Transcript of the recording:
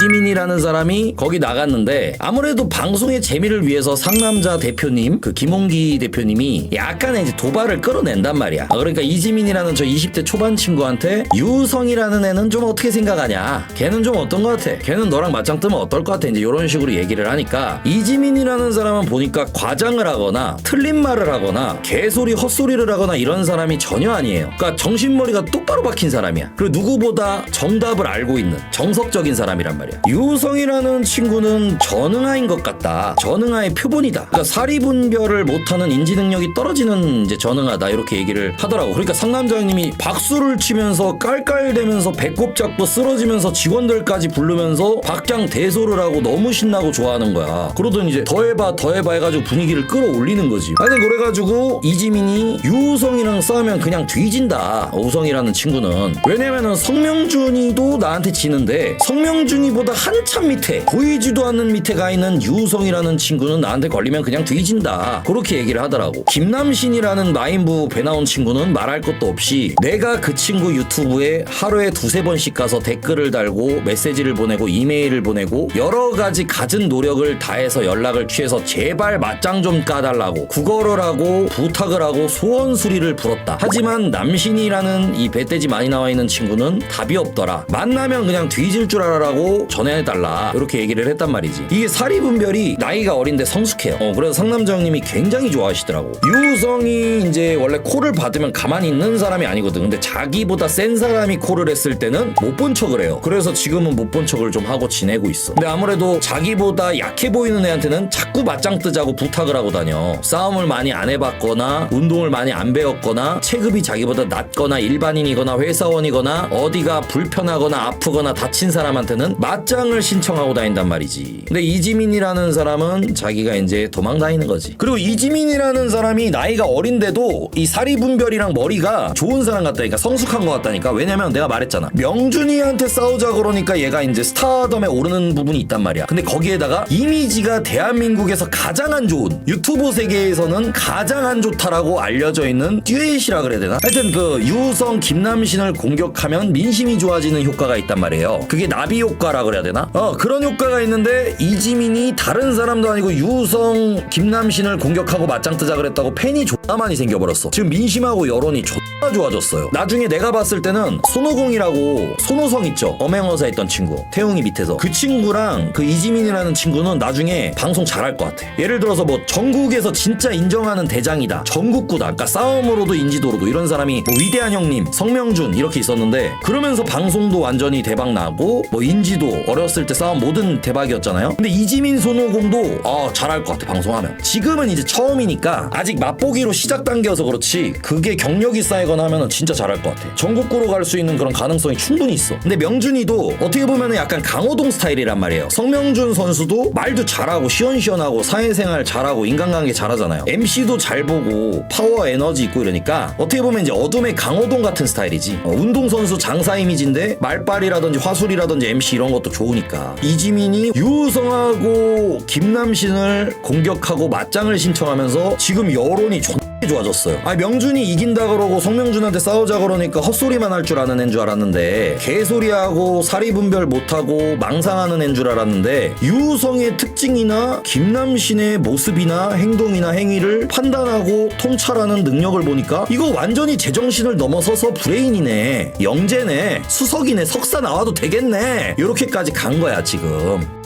이지민이라는 사람이 거기 나갔는데 아무래도 방송의 재미를 위해서 상남자 대표님 그 김홍기 대표님이 약간의 이제 도발을 끌어낸단 말이야. 아, 그러니까 이지민이라는 저 20대 초반 친구한테 유성이라는 애는 좀 어떻게 생각하냐? 걔는 좀 어떤 것 같아? 걔는 너랑 맞짱 뜨면 어떨 것 같아? 이제 이런 식으로 얘기를 하니까 이지민이라는 사람은 보니까 과장을 하거나 틀린 말을 하거나 개소리 헛소리를 하거나 이런 사람이 전혀 아니에요. 그러니까 정신머리가 똑바로 박힌 사람이야. 그리고 누구보다 정답을 알고 있는 정석적인 사람이란 말이야. 유성이라는 친구는 전응아인 것 같다. 전응아의 표본이다. 그러니까 사리분별을 못하는 인지 능력이 떨어지는 이제 전응아다 이렇게 얘기를 하더라고. 그러니까 상남자님이 박수를 치면서 깔깔대면서 배꼽 잡고 쓰러지면서 직원들까지 부르면서 박장 대소를 하고 너무 신나고 좋아하는 거야. 그러더니 이제 더 해봐 더 해봐 해가지고 분위기를 끌어올리는 거지. 하여튼 그래가지고 이지민이 유우성이랑 싸우면 그냥 뒤진다. 우성이라는 친구는 왜냐면은 성명준이도 나한테 지는데 성명준이보다 한참 밑에 보이지도 않는 밑에 가 있는 유우성이라는 친구는 나한테 걸리면 그냥 뒤진다. 그렇게 얘기를 하더라고. 김남신이라는 마인부 배 나온 친구는 말할 것도 없이 내가 그 친구 유튜브에 하루에 두세 번씩 가서 댓글을 달고 메시지를 보내고 이메일을 보내고 여러 가지 갖은 노력을 다해서 연락을 취해서 제발 맞짱 좀 까달라고 구걸을 하고 부탁을 하고 소원 수리를 불었다. 하지만 남신이라는 이 배돼지 많이 나와 있는 친구는 답이 없더라. 만나면 그냥 뒤질 줄 알아라고 전해달라. 이렇게 얘기를 했단 말이지. 이게 사리 분별이 나이가 어린데 성숙해요. 어, 그래서 상남자 형님이 굉장히 좋아하시더라고. 유성이 이제 원래 콜을 받으면 가만히 있는 사람이 아니거든. 근데 자기보다 센 사람이 콜을 했을 때는 못 본 척을 해요. 그래서 지금은 못 본 척을 좀 하고 지내고 있어. 근데 아무래도 자기보다 약해 보이는 애한테는 자꾸 맞짱 뜨자고 부탁을 하고 다녀. 싸움을 많이 안 해봤거나 운동을 많이 안 배웠거나 체급이 자기보다 낮거나 일반인이거나 회사원이거나 어디가 불편하거나 아프거나 다친 사람한테는 맞 짱을 신청하고 다닌단 말이지. 근데 이지민이라는 사람은 자기가 이제 도망 다니는 거지. 그리고 이지민이라는 사람이 나이가 어린데도 이 사리 분별이랑 머리가 좋은 사람 같다니까 성숙한 것 같다니까. 왜냐면 내가 말했잖아. 명준이한테 싸우자 그러니까 얘가 이제 스타덤에 오르는 부분이 있단 말이야. 근데 거기에다가 이미지가 대한민국에서 가장 안 좋은 유튜브 세계에서는 가장 안 좋다라고 알려져 있는 듀엣이라 그래야 되나? 하여튼 그 유성 김남신을 공격하면 민심이 좋아지는 효과가 있단 말이에요. 그게 나비 효과라 그래야 되나? 어 그런 효과가 있는데 이지민이 다른 사람도 아니고 유성 김남신을 공격하고 맞짱 뜨자 그랬다고 팬이 존 나 많이 생겨버렸어. 지금 민심하고 여론이 존나 좋아졌어요. 나중에 내가 봤을 때는 손오공이라고 손오성 있죠? 엄행어사 있던 친구 태웅이 밑에서 그 친구랑 그 이지민이라는 친구는 나중에 방송 잘할 것 같아. 예를 들어서 뭐 전국에서 진짜 인정하는 대장이다. 전국구다. 그러니까 싸움으로도 인지도로도 이런 사람이 뭐 위대한 형님, 성명준 이렇게 있었는데 그러면서 방송도 완전히 대박 나고 뭐 인지도 어렸을 때 싸움 모든 대박이었잖아요. 근데 이지민 손오공도 아 잘할 것 같아 방송하면. 지금은 이제 처음이니까 아직 맛보기로 시작 단계여서 그렇지 그게 경력이 쌓이거나 하면은 진짜 잘할 것 같아. 전국구로 갈 수 있는 그런 가능성이 충분히 있어. 근데 명준이도 어떻게 보면은 약간 강호동 스타일이란 말이에요. 성명준 선수도 말도 잘하고 시원시원하고 사회생활 잘하고 인간관계 잘하잖아요. MC도 잘 보고 파워 에너지 있고 이러니까 어떻게 보면 이제 어둠의 강호동 같은 스타일이지. 어, 운동선수 장사 이미지인데 말빨이라든지 화술이라든지 MC 이런 것도 좋으니까. 이지민이 유성하고 김남신을 공격하고 맞짱을 신청하면서 지금 여론이 존 좋아졌어요. 아 명준이 이긴다 그러고 성명준한테 싸우자 그러니까 헛소리만 할 줄 아는 애인 줄 알았는데 개소리하고 사리 분별 못하고 망상하는 애인 줄 알았는데 유성의 특징이나 김남신의 모습이나 행동이나 행위를 판단하고 통찰하는 능력을 보니까 이거 완전히 제정신을 넘어서서 브레인이네. 영재네. 수석이네. 석사 나와도 되겠네. 이렇게까지 간 거야 지금